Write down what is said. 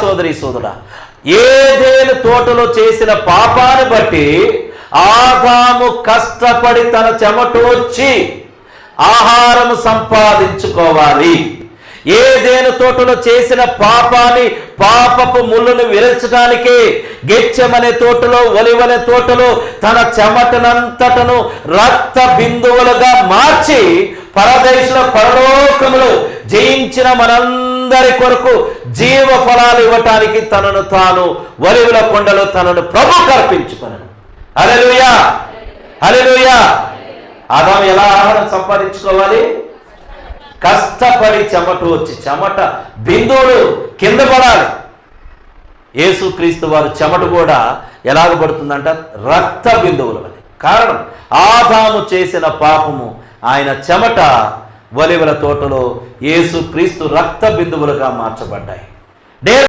సోదరి సోదరా ఏదేను తోటలో చేసిన పాపాన్ని బట్టి ఆదాము కష్టపడి తన చెమటోర్చి ఆహారము సంపాదించుకోవాలి. ఏదేను తోటలో చేసిన పాపాన్ని పాపపు ముళ్ళును విరచడానికి గెచ్చమనే తోటలో ఒలివనే తోటలో తన చెమటనంతటను రక్త బిందువులుగా మార్చి పరదేశంలో పరలోకములు జయించిన మనందరి కొరకు జీవ ఫలాలు ఇవ్వటానికి తనను తాను ఒలివుల కొండలో తనను ప్రభు కల్పించుకున్నాను అలెలుయా అలెలుయా ఆదాం ఎలా ఆహారం సంపాదించుకోవాలి? కష్టపడి చెమట వచ్చి చెమట బిందువులు కింద పడాలి. యేసుక్రీస్తు వారు చెమట కూడా ఎలాగ పడుతుందంట? రక్త బిందువులు అని. కారణం ఆదాము చేసిన పాపము ఆయన చెమట వలివల తోటలో యేసుక్రీస్తు రక్త బిందువులుగా మార్చబడ్డాయి. డే